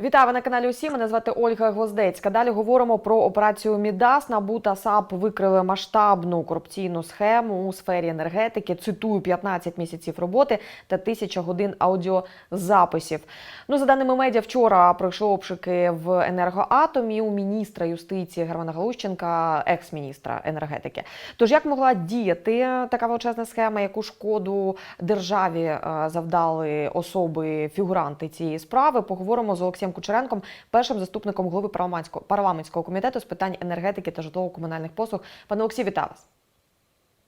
Вітаю на каналі Усі. Мене звати Ольга Гвоздецька. Далі говоримо про операцію Мідас. НАБУ та САП викрили масштабну корупційну схему у сфері енергетики. Цитую 15 місяців роботи та тисяча годин аудіозаписів. Ну за даними медіа, вчора пройшли обшуки в енергоатомі у міністра юстиції Германа Галущенка, екс-міністра енергетики. Тож як могла діяти така величезна схема, яку шкоду державі е, завдали особи фігуранти цієї справи? Поговоримо з Олексієм Кучеренком, першим заступником голови парламентського комітету з питань енергетики та житлово-комунальних послуг. Пане Олексій, вітаю вас.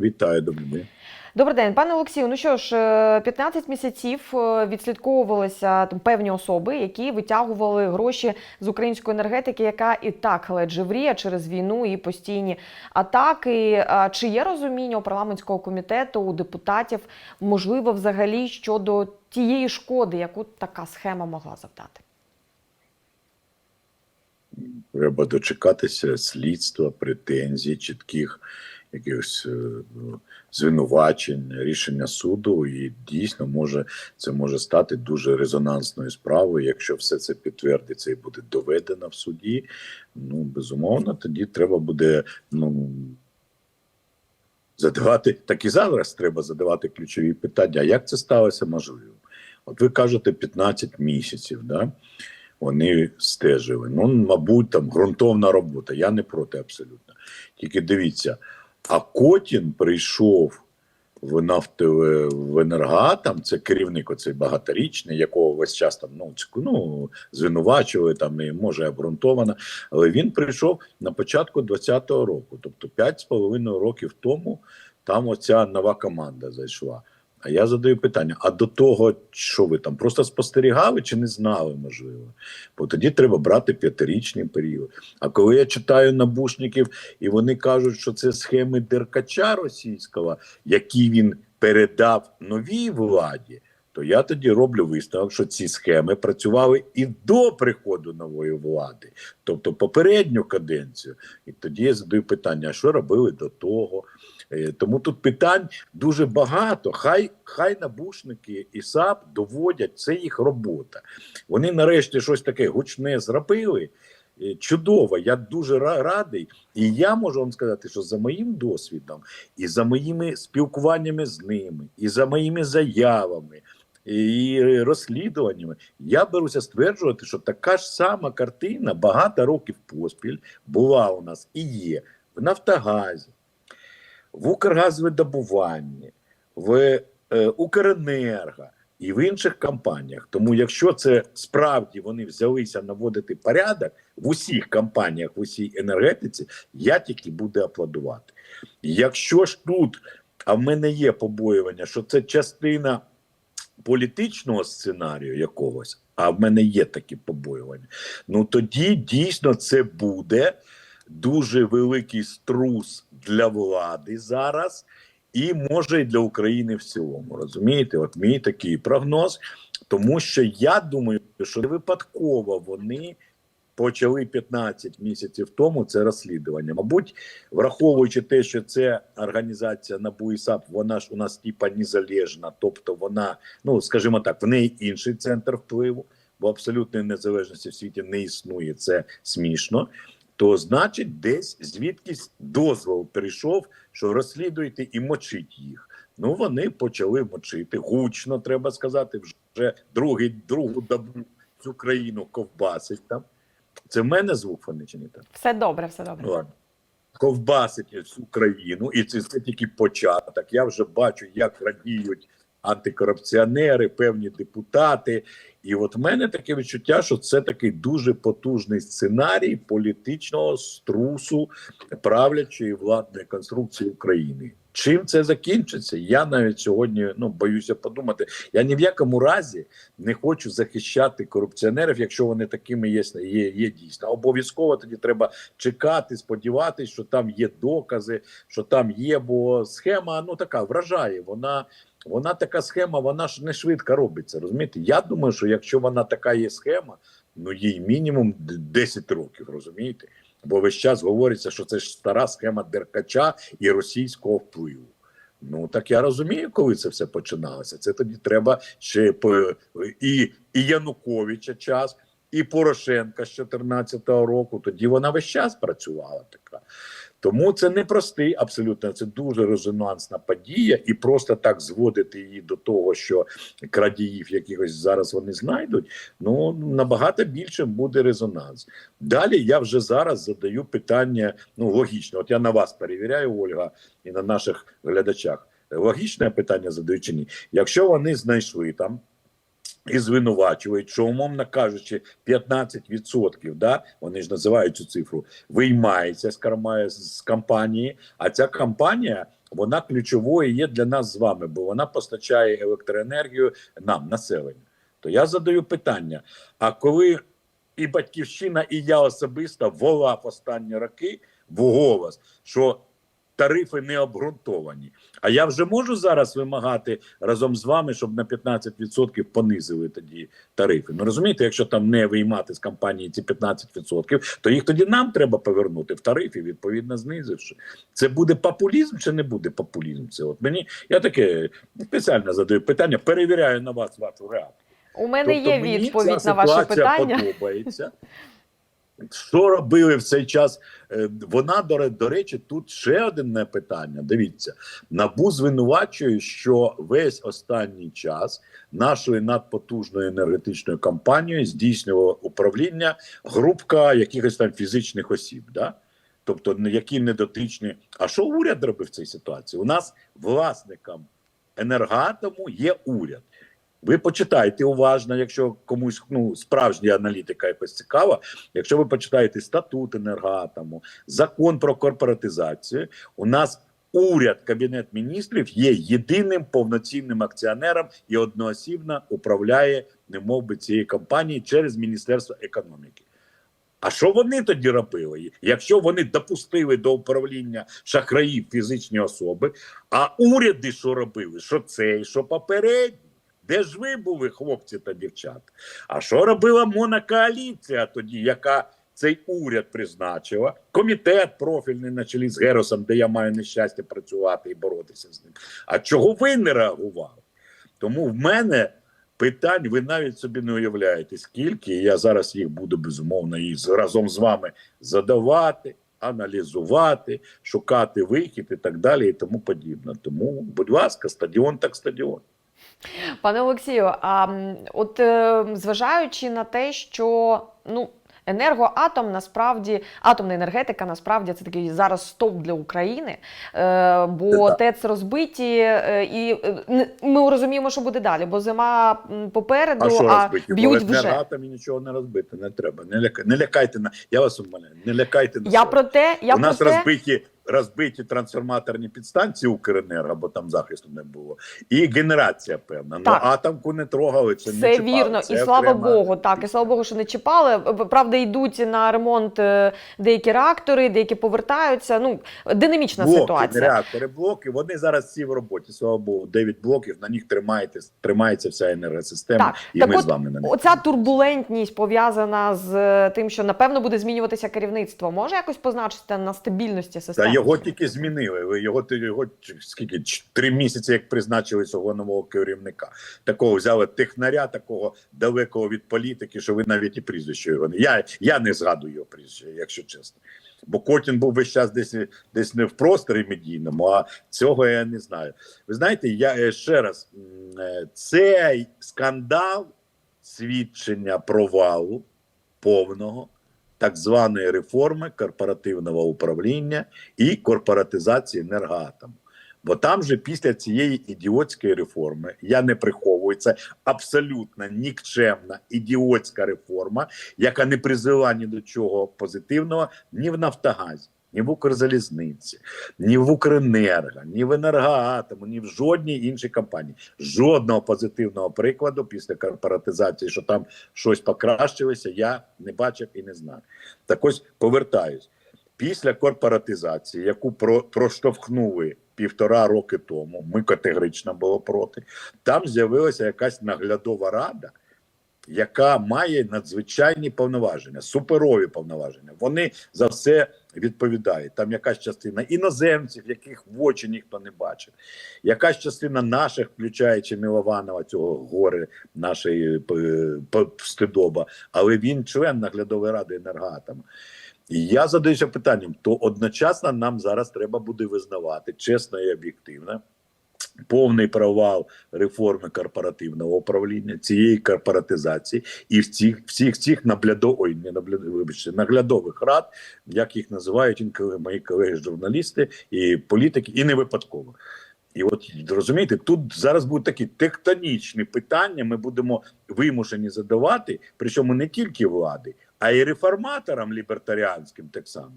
Вітаю, добрий день. Добрий день, пане Олексію. Ну що ж, е, 15 місяців е, відслідковувалися там певні особи, які витягували гроші з української енергетики, яка і так ледь живріє через війну і постійні атаки. Чи є розуміння у парламентського комітету у депутатів, можливо, взагалі щодо тієї шкоди, яку така схема могла завдати? Треба дочекатися слідства, претензій, чітких якихось е, ну, звинувачень, рішення суду, і дійсно може це може стати дуже резонансною справою. Якщо все це підтвердиться і буде доведено в суді, ну безумовно, тоді треба буде ну. Задавати так і зараз треба задавати ключові питання. А як це сталося можливо? От ви кажете 15 місяців, да? Вони стежили. Ну, мабуть, там ґрунтовна робота. Я не проти абсолютно. Тільки дивіться, а Котін прийшов в нафтове в енергоатом, це керівник оцей багаторічний, якого весь час там ну, ну звинувачували там і може обґрунтовано. Але він прийшов на початку 20-го року, тобто 5,5 років тому там оця нова команда зайшла. А я задаю питання: а до того, що ви там просто спостерігали чи не знали, можливо? Бо тоді треба брати п'ятирічний період. А коли я читаю набушників, і вони кажуть, що це схеми Деркача російського, які він передав новій владі, то я тоді роблю висновок, що ці схеми працювали і до приходу нової влади, тобто попередню каденцію. І тоді я задаю питання: а що робили до того? Е, Тому тут питань дуже багато. Хай хай набушники і САП доводять це їх робота. Вони нарешті щось таке гучне зробили. Е, Чудово, я дуже радий, і я можу вам сказати, що за моїм досвідом, і за моїми спілкуваннями з ними, і за моїми заявами, і розслідуваннями, я беруся стверджувати, що така ж сама картина багато років поспіль була у нас і є в Нафтогазі, в Укргазвидобуванні, в е, Укренерго і в інших компаніях. Тому, якщо це справді вони взялися наводити порядок в усіх компаніях, в усій енергетиці, я тільки буду аплодувати. Якщо ж тут, а в мене є побоювання, що це частина політичного сценарію якогось, а в мене є такі побоювання, ну тоді дійсно це буде дуже великий струс для влади зараз, і може і для України в цілому. Розумієте, от мій такий прогноз, тому що я думаю, що не випадково вони. Почали 15 місяців тому це розслідування. Мабуть, враховуючи те, що це організація НАБУ і САП, вона ж у нас типа незалежна, тобто вона, ну скажімо так, в неї інший центр впливу, бо абсолютної незалежності в світі не існує. Це смішно. То значить, десь звідкись дозвол прийшов, що розслідуйте і мочить їх. Ну вони почали мочити гучно, треба сказати, вже другий другу добу цю країну ковбасить там. Це в мене звук фони чи не так? Все добре, все добре. Ладно. Ковбасить всю країну, і це, це тільки початок. Я вже бачу, як радіють антикорупціонери, певні депутати. І от в мене таке відчуття, що це такий дуже потужний сценарій політичного струсу правлячої владної конструкції України. Чим це закінчиться? Я навіть сьогодні ну боюся подумати. Я ні в якому разі не хочу захищати корупціонерів, якщо вони такими є, є, є дійсно. Обов'язково тоді треба чекати, сподіватися, що там є докази, що там є, бо схема ну така вражає. Вона вона така схема, вона ж не швидко робиться. Розумієте? Я думаю, що якщо вона така є схема, ну їй мінімум д- 10 років, розумієте? Бо весь час говориться, що це ж стара схема Деркача і російського впливу. Ну так я розумію, коли це все починалося. Це тоді треба ще і, і Януковича час, і Порошенка з 2014 року. Тоді вона весь час працювала така. Тому це не простий, абсолютно це дуже резонансна подія, і просто так зводити її до того, що крадіїв якихось зараз вони знайдуть. Ну набагато більше буде резонанс. Далі я вже зараз задаю питання. Ну логічно, от я на вас перевіряю, Ольга, і на наших глядачах. Логічне питання задаю чи ні? Якщо вони знайшли там і звинувачують, що умовно кажучи, 15%, да, вони ж називають цю цифру, виймається з карма з компанії, а ця компанія. Вона ключовою є для нас з вами, бо вона постачає електроенергію нам, населенню. То я задаю питання: а коли і батьківщина, і я особисто волав останні роки в голос, що тарифи не обґрунтовані. А я вже можу зараз вимагати разом з вами, щоб на 15% понизили тоді тарифи. Ну розумієте, якщо там не виймати з компанії ці 15%, то їх тоді нам треба повернути в тарифі, відповідно знизивши. Це буде популізм чи не буде популізм? Це от мені я таке спеціально задаю питання, перевіряю на вас вашу реакцію. У мене є мені відповідь на ваше питання. подобається. Що робили в цей час? Е, Вона, до, до речі, тут ще одне питання. Дивіться, НАБУ звинувачує, що весь останній час нашою надпотужною енергетичною компанією здійснювала управління групка якихось там фізичних осіб. Да? Тобто, які не дотичні. А що уряд робив в цій ситуації? У нас власником енергоатому є уряд. Ви почитайте уважно, якщо комусь ну справжня аналітика якось цікава. Якщо ви почитаєте статут енергоатому, закон про корпоратизацію, у нас уряд, кабінет міністрів є єдиним повноцінним акціонером і одноосібно управляє немов би цією компанією через Міністерство економіки. А що вони тоді робили? Якщо вони допустили до управління шахраїв фізичні особи, а уряди що робили? Що цей, що попередній? Де ж ви були, хлопці та дівчата? А що робила монокоаліція тоді, яка цей уряд призначила? Комітет профільний на чолі з Геросом, де я маю нещастя працювати і боротися з ним. А чого ви не реагували? Тому в мене питань ви навіть собі не уявляєте, скільки я зараз їх буду безумовно і разом з вами задавати, аналізувати, шукати вихід і так далі, і тому подібне. Тому, будь ласка, стадіон так стадіон. Пане Олексію, а от е, зважаючи на те, що ну. Енергоатом насправді атомна енергетика насправді це такий зараз стоп для України, е, бо. ТЕЦ розбиті, е, і ми розуміємо, що буде далі, бо зима попереду, А що а б'ють вже. енергоатомі нічого не розбити, не треба. Не, ляка, не лякайте на я вас умоляю, не лякайте на Я про те, я У нас про те, розбиті, розбиті трансформаторні підстанції Укренерго, бо там захисту не було, і генерація певна. Так. Ну атомку не трогали, це, не чіпали. вірно, Це і слава окрема Богу, так, і слава Богу, що не чіпали. Правда, йдуть на ремонт е, деякі реактори, деякі повертаються. Ну, динамічна блоки, ситуація. реактори, блоки. Вони зараз всі в роботі. Слава Богу, 9 блоків. На них тримається, тримається вся енергосистема, Так, і так ми от з вами на них. Оця турбулентність пов'язана з е, тим, що напевно буде змінюватися керівництво, може якось позначитися на стабільності Та системи? Його тільки змінили. Його його скільки три місяці, як призначили цього нового керівника. Такого взяли технаря, такого далекого від політики, що ви навіть і прізвище його не. Я, я не згадую його прізвище, якщо чесно. Бо Котін був весь час десь, десь не в просторі медійному, а цього я не знаю. Ви знаєте, я е, ще раз е, цей скандал свідчення провалу повного так званої реформи корпоративного управління і корпоратизації енергоатому. Бо там же після цієї ідіотської реформи я не приховую це абсолютно нікчемна ідіотська реформа, яка не призвела ні до чого позитивного ні в Нафтогазі, ні в Укрзалізниці, ні в Укренерго, ні в енергоатому, ні в жодній іншій компанії. Жодного позитивного прикладу після корпоратизації, що там щось покращилося, я не бачив і не знаю. Так ось повертаюсь. Після корпоратизації, яку про, проштовхнули півтора роки тому, ми категорично були проти. Там з'явилася якась наглядова рада, яка має надзвичайні повноваження, суперові повноваження. Вони за все відповідає. Там якась частина іноземців, яких в очі ніхто не бачив, якась частина наших, включаючи Мілованова, цього гори нашої п- стидоба, але він член наглядової ради енергоатому. І я задаюся питанням: то одночасно нам зараз треба буде визнавати чесно і об'єктивно. Повний провал реформи корпоративного управління, цієї корпоратизації і всіх всіх цих наглядо, ой, не наглядо, вибачте, наглядових рад, як їх називають інколи мої колеги журналісти і політики, і не випадково. І от розумієте, тут зараз будуть такі тектонічні питання. Ми будемо вимушені задавати, причому не тільки влади, а й реформаторам лібертаріанським так само.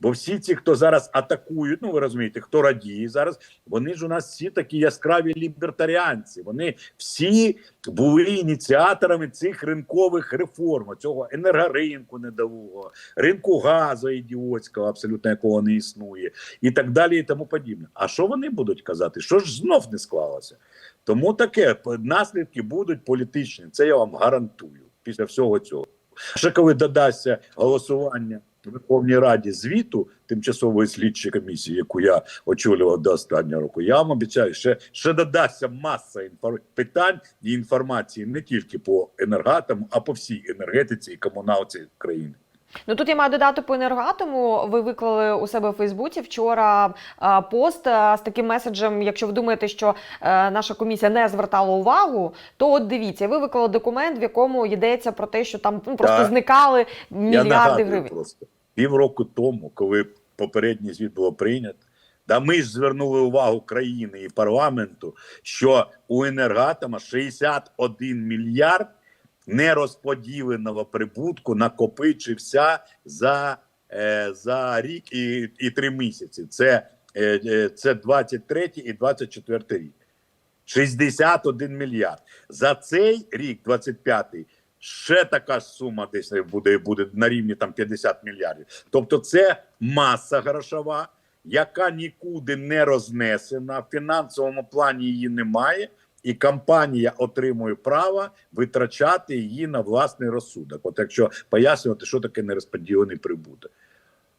Бо всі ці, хто зараз атакують, ну ви розумієте, хто радіє зараз, вони ж у нас всі такі яскраві лібертаріанці. Вони всі були ініціаторами цих ринкових реформ, цього енергоринку недового, ринку газу ідіотського, абсолютно якого не існує, і так далі, і тому подібне. А що вони будуть казати? Що ж знов не склалося? Тому таке наслідки будуть політичні. Це я вам гарантую після всього цього. Ще коли додасться голосування Верховній Раді звіту тимчасової слідчої комісії, яку я очолював до останнього року, я вам обіцяю, ще, ще додасться маса інфор... питань і інформації не тільки по енергатам, а по всій енергетиці і комуналці країни. Ну тут я маю додати по енергоатому. Ви виклали у себе у Фейсбуці вчора а, пост а, з таким меседжем. Якщо ви думаєте, що е, наша комісія не звертала увагу, то от дивіться, ви виклали документ, в якому йдеться про те, що там ну, просто Так. зникали мільярди нагадую гривень. просто півроку тому, коли попередній звіт було прийнято, да ми ж звернули увагу країни і парламенту, що у енергатома 61 мільярд нерозподіленого прибутку накопичився за, е, за рік і, і три місяці. Це, е, е, це 23 і 24 рік. 61 мільярд. За цей рік, 25-й, ще така ж сума десь буде, буде на рівні там 50 мільярдів. Тобто це маса грошова, яка нікуди не рознесена, в фінансовому плані її немає, і компанія отримує право витрачати її на власний розсудок. От якщо пояснювати, що таке нерозподілений прибуток.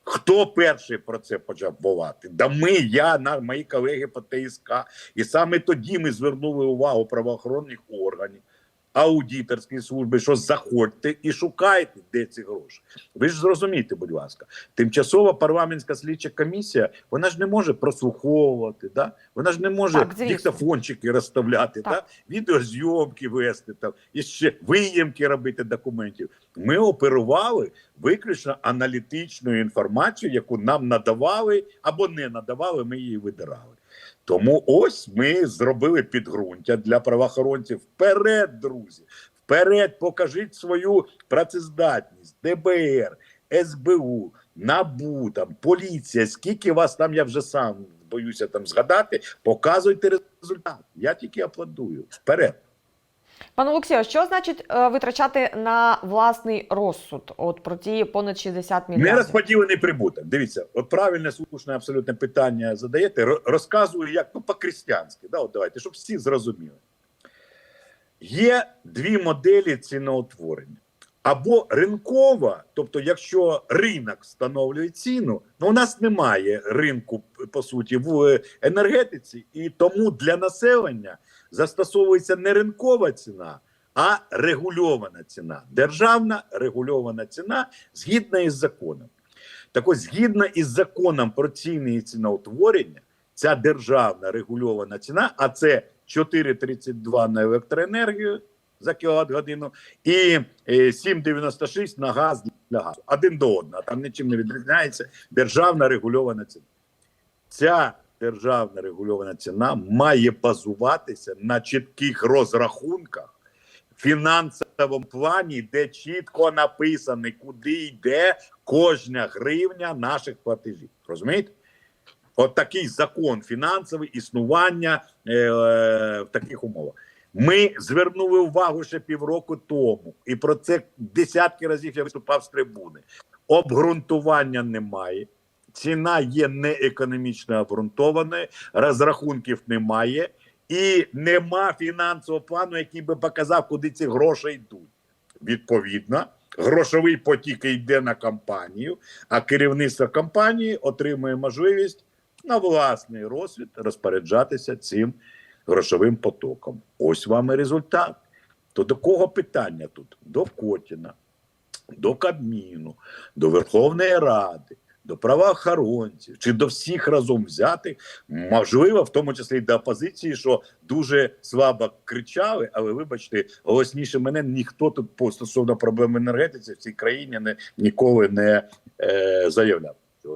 Хто перший про це почав бувати? Да ми, я, на мої колеги по ТСК. І саме тоді ми звернули увагу правоохоронних органів, аудиторської служби, що заходьте і шукайте, де ці гроші. Ви ж зрозумійте, будь ласка, тимчасова парламентська слідча комісія, вона ж не може прослуховувати, да? вона ж не може Так, диктофончики розставляти, Так. да? відеозйомки вести там, і ще виємки робити документів. Ми оперували виключно аналітичною інформацією, яку нам надавали або не надавали, ми її видирали. Тому ось ми зробили підґрунтя для правоохоронців. Вперед, друзі! Вперед, покажіть свою працездатність, ДБР, СБУ, НАБУ, там, поліція. Скільки вас там, я вже сам боюся там згадати, показуйте результат. Я тільки аплодую. Вперед. Пане Олексію, що значить е, витрачати на власний розсуд? От про ті понад 60 мільярдів? Нерозподілений прибуток. Дивіться, от правильне, слушне, абсолютне питання задаєте. Розказую як ну, по-крістянськи. Да, от давайте, щоб всі зрозуміли. Є дві моделі ціноутворення. Або ринкова, тобто, якщо ринок встановлює ціну, ну у нас немає ринку по суті в енергетиці, і тому для населення застосовується не ринкова ціна, а регульована ціна. Державна регульована ціна згідно із законом. Так ось, згідно із законом про ціни і ціноутворення, ця державна регульована ціна, а це 4,32 на електроенергію за кіловат годину і е, 7,96 на газ для газу. Один до одного. Там нічим не відрізняється державна регульована ціна. Ця державна регульована ціна має базуватися на чітких розрахунках фінансовому плані, де чітко написано, куди йде кожна гривня наших платежів. Розумієте? От такий закон фінансовий існування е, е, в таких умовах. Ми звернули увагу ще півроку тому, і про це десятки разів я виступав з трибуни. Обґрунтування немає. Ціна є не економічно обґрунтованою, розрахунків немає, і нема фінансового плану, який би показав, куди ці гроші йдуть. Відповідно, грошовий потік йде на компанію, а керівництво компанії отримує можливість на власний розсвіт розпоряджатися цим грошовим потоком. Ось вам і результат. То до кого питання тут? До Котіна, до Кабміну, до Верховної Ради, до правоохоронців чи до всіх разом взятих, можливо, в тому числі й до опозиції, що дуже слабо кричали, але вибачте, голосніше мене ніхто тут по стосовно проблем енергетиці в цій країні не ніколи не е, заявляв.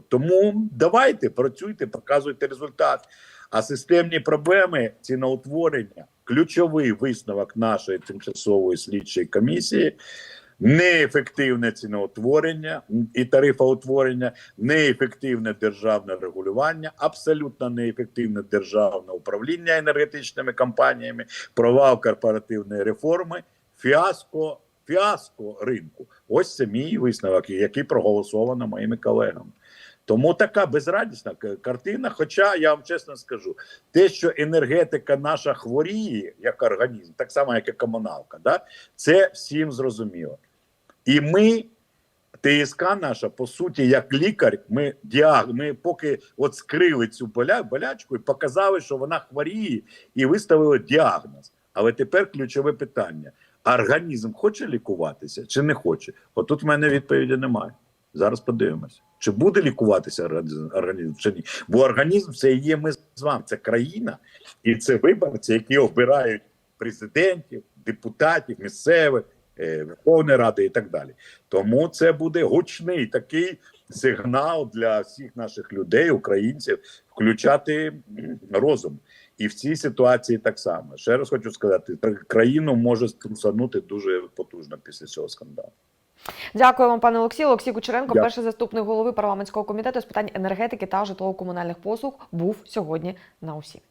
Тому давайте працюйте, показуйте результат. А системні проблеми ціноутворення, ключовий висновок нашої тимчасової слідчої комісії. Неефективне ціноутворення і тарифоутворення, неефективне державне регулювання, абсолютно неефективне державне управління енергетичними компаніями, провал корпоративної реформи, фіаско, фіаско ринку. Ось це мій висновок, який проголосовано моїми колегами. Тому така безрадісна картина. Хоча я вам чесно скажу, те, що енергетика наша хворіє як організм, так само як і комуналка, да, це всім зрозуміло. І ми, ТСК наша, по суті, як лікар, ми діаг, ми поки от скрили цю боля, болячку і показали, що вона хворіє, і виставили діагноз. Але тепер ключове питання: організм хоче лікуватися чи не хоче? Отут в мене відповіді немає. Зараз подивимося, чи буде лікуватися організм, чи ні. Бо організм це є ми з вами, це країна, і це виборці, які обирають президентів, депутатів, місцевих, Верховної Ради і так далі. Тому це буде гучний такий сигнал для всіх наших людей, українців, включати розум. І в цій ситуації так само. Ще раз хочу сказати, країну може струсанути дуже потужно після цього скандалу. Дякую вам, пане Олексію. Олексій Кучеренко, Дякую. перший заступник голови парламентського комітету з питань енергетики та житлово-комунальних послуг, був сьогодні на усі.